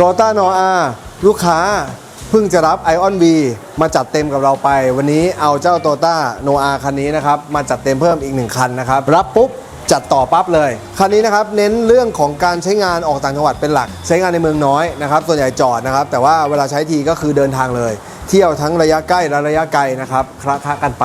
โตต้าโนอาลูกค้าเพิ่งจะรับ i อ o n V มาจัดเต็มกับเราไป วันนี้เอาเจ้าโตต้าโนอาคันนี้นะครับ มาจัดเต็มเพิ่มอีกหนึ่งคันนะครับ รับปุ๊บจัดต่อปั๊บเลย คันนี้นะครับเน้นเรื่องของการใช้งานออกต่างจังหวัดเป็นหลัก ใช้งานในเมืองน้อยนะครับส่วนใหญ่จอดนะครับ แต่ว่าเวลาใช้ทีก็คือเดินทางเลย เที่ยวทั้งระยะใกล้และระยะไกลนะครับคละคละกันไป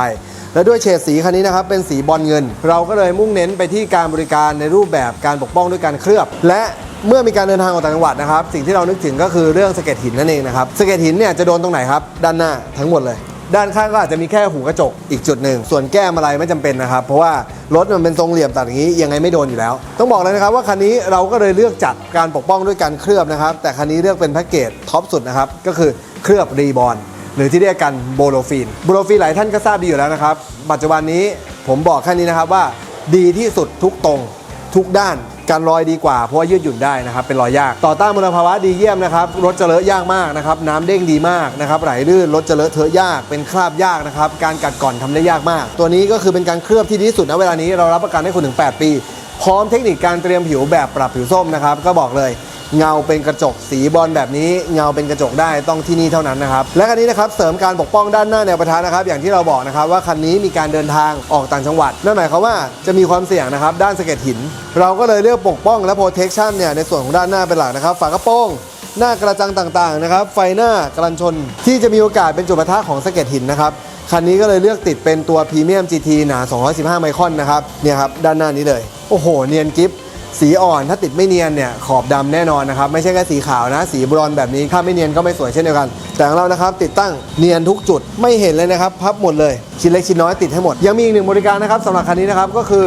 และด้วยเฉดสีคันนี้นะครับเป็นสีบอลเงิน เราก็เลยมุ่งเน้นไปที่การบริการในรูปแบบการปกป้องด้วยการเคลือบ และ เมื่อมีการเดินทางออกต่างจังหวัดนะครับ สิ่งที่เรานึกถึงก็คือเรื่องสะเก็ดหินนั่นเองนะครับสะเก็ดหินเนี่ยจะโดนตรงไหนครับ ด้านหน้าทั้งหมดเลย ด้านข้างก็อาจจะมีแค่หูกระจกอีกจุดหนึ่ง ส่วนแก้มอะไรไม่จำเป็นนะครับ เพราะว่ารถมันเป็นทรงเหลี่ยมตัดอย่างนี้ยังไงไม่โดนอยู่แล้ว ต้องบอกเลยนะครับว่าคันนี้เราก็เลยเลือกจัดการปกป้องด้วยการเคลือบนะครับ แต่คันนี้เลือกเป็นแพ็กเกจท็อปสุดนะครับก็คือเคลือบรีบอลหรือที่เรียกกันโบโลฟีนโบโลฟีนหลายท่านก็ทราบดีอยู่แล้วนะครับ ปัจจุบันนี้ผมบอกแค่นี้นะครับว่าดีที่สุดทุกตรงทุกด้าน การลอยดีกว่าเพราะว่ายืดหยุ่นได้นะครับเป็นรอยยาก ต่อต้านมลภาวะดีเยี่ยมนะครับรถจะเลอะยากมากนะครับน้ำเด้งดีมากนะครับไหลลื่นรถจะเลอะเทอะยาก เป็นคราบยากนะครับการกัดก่อนทำได้ยากมาก ตัวนี้ก็คือเป็นการเคลือบที่ดีที่สุดนะเวลานี้เรารับประกันให้คุณถึง 8 ปี พร้อมเทคนิคการเตรียมผิวแบบปรับผิวส้มนะครับก็บอกเลย เงาเป็นกระจกสีบอลแบบนี้เงาเป็นกระจกได้ต้องที่นี่เท่านั้นนะครับและคันนี้นะครับเสริมการปกป้องด้านหน้าแนวประทะนะครับ อย่างที่เราบอกนะครับว่าคันนี้มีการเดินทางออกต่างจังหวัดนั่นหมายความว่าจะมีความเสี่ยงนะครับด้านสะเก็ดหิน เราก็เลยเลือกปกป้องและโปรเทคชั่นเนี่ยในส่วนของด้านหน้าเป็นหลักนะครับฝากระโปรงหน้ากระจังต่างๆนะครับไฟหน้ากรันชนที่จะมีโอกาสเป็นจุดประทะของสะเก็ดหินนะครับคันนี้ก็เลยเลือกติดเป็นตัวพรีเมียม GT หนา 215 ไมครอนนะครับเนี่ยครับด้านหน้านี้เลย โอ้โห เนียนกิฟ สีอ่อนถ้าติดไม่เนียนเนี่ยขอบดำแน่นอนนะครับ ไม่ใช่แค่สีขาวนะ สีบรอนแบบนี้ถ้าไม่เนียนก็ไม่สวยเช่นเดียวกัน แต่ของเรานะครับติดตั้งเนียนทุกจุดไม่เห็นเลยนะครับพับหมดเลยชิ้นเล็กชิ้นน้อยติดให้หมด ยังมีอีกหนึ่งบริการนะครับสำหรับคันนี้นะครับก็คือ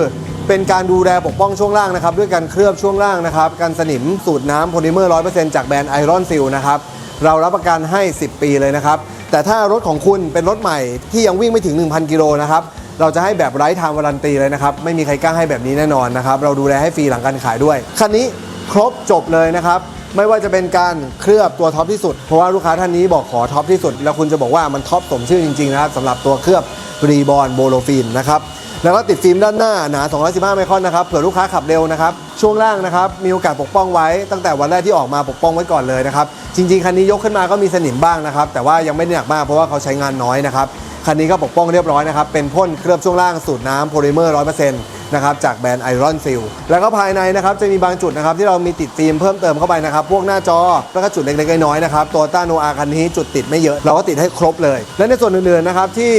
เป็นการดูแลปกป้องช่วงล่างนะครับด้วยการเคลือบช่วงล่างนะครับกันสนิมสูตรน้ำโพลิเมอร์100%จากแบรนด์ไอรอนซิลนะครับเรารับประกันให้ 10 ปีเลยนะครับแต่ถ้ารถของคุณเป็นรถใหม่ที่ยังวิ่งไม่ถึง 1,000 กิโลนะครับ เราจะให้แบบไร้ทางวารันตีเลยนะครับ ไม่มีใครกล้าให้แบบนี้แน่นอนนะครับ เราดูแลให้ฟรีหลังการขายด้วย คันนี้ครบจบเลยนะครับ ไม่ว่าจะเป็นการเคลือบตัวท็อปที่สุด เพราะว่าลูกค้าท่านนี้บอกขอท็อปที่สุด แล้วคุณจะบอกว่ามันท็อปสมชื่อจริงๆนะครับสำหรับตัวเคลือบรีบอลโบโลฟินนะครับแล้วก็ติดฟิล์มด้านหน้าหนา 215 ไมครอนนะครับ เผื่อลูกค้าขับเร็วนะครับ ช่วงล่างนะครับ มีโอกาสปกป้องไว้ ตั้งแต่วันแรกที่ออกมาปกป้องไว้ก่อนเลยนะครับ จริง ๆ คันนี้ยกขึ้นมาก็มีสนิมบ้างนะครับ แต่ว่ายังไม่หนักมากเพราะว่าเขาใช้งานน้อยนะครับ คันนี้ก็ปกป้องเรียบร้อยนะครับ เป็นพ่นเคลือบช่วงล่างสูตรน้ำโพลิเมอร์100%นะครับจากแบรนด์ไอรอนซิลแล้วก็ภายในนะครับจะมีบางจุดนะครับที่เรามีติดฟิล์มเพิ่มเติมเข้าไปนะครับ พวกหน้าจอแล้วก็จุดเล็กๆน้อยๆนะครับตัวต้าโนอาคันนี้จุดติดไม่เยอะ เราก็ติดให้ครบเลย และในส่วนอื่นๆนะครับที่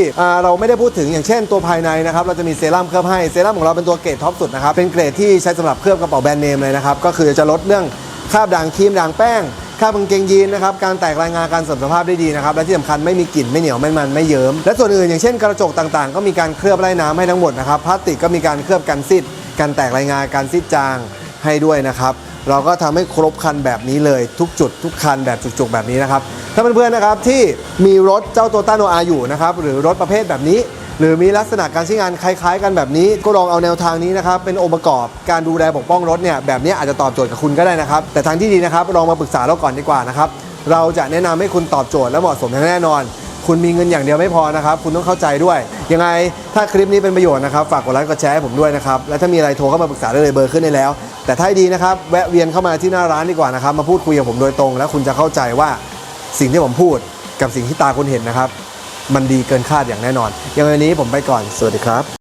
เราไม่ได้พูดถึงอย่างเช่นตัวภายในนะครับเราจะมีเซรั่มเคลือบให้เซรั่มของเราเป็นตัวเกรดท็อปสุดนะครับเป็นเกรดที่ใช้สำหรับเคลือบกระเป๋าแบรนด์เนมเลยนะครับก็คือจะลดเรื่องคราบด่างครีมด่างแป้ง คาบกางเกงยีนนะครับการแตกรายงานการเสริมสภาพได้ดีนะครับและที่สำคัญไม่มีกลิ่นไม่เหนียวไม่มันไม่เยิ้มและส่วนอื่นอย่างเช่นกระจกต่างๆ ก็มีการเคลือบไล่น้ำให้ทั้งหมดนะครับพลาสติกก็มีการเคลือบกันซิดการแตกรายงานการซิดจางให้ด้วยนะครับเราก็ทำให้ครบคันแบบนี้เลยทุกจุดทุกคันแบบจุกๆแบบนี้นะครับถ้าเพื่อนๆนะครับที่มีรถเจ้าตัวต้าโนอาอยู่นะครับหรือรถประเภทแบบนี้ หรือมีลักษณะการใช้งานคล้ายๆ กันแบบนี้ก็ลองเอาแนวทางนี้นะครับเป็นองค์ประกอบการดูแลปกป้องรถเนี่ยแบบนี้อาจจะตอบโจทย์กับคุณก็ได้นะครับ แต่ทางที่ดีนะครับลองมาปรึกษาเราก่อนดีกว่านะครับเราจะแนะนำให้คุณตอบโจทย์และเหมาะสมอย่างแน่นอน คุณมีเงินอย่างเดียวไม่พอนะครับ คุณต้องเข้าใจด้วย ยังไงถ้าคลิปนี้เป็นประโยชน์นะครับ ฝากกดไลค์กดแชร์ให้ผมด้วยนะครับ และถ้ามีอะไรโทรเข้ามาปรึกษาได้เลยเบอร์ขึ้นได้แล้ว แต่ถ้าดีนะครับ แวะเวียนเข้ามาที่หน้าร้านดีกว่านะครับ มาพูดคุยกับผมโดยตรง แล้วคุณจะเข้าใจว่าสิ่งที่ผมพูดกับสิ่งที่ตาคุณเห็นนะครับ มันดีเกินคาดอย่างแน่นอนยังไงวันนี้ผมไปก่อนสวัสดีครับ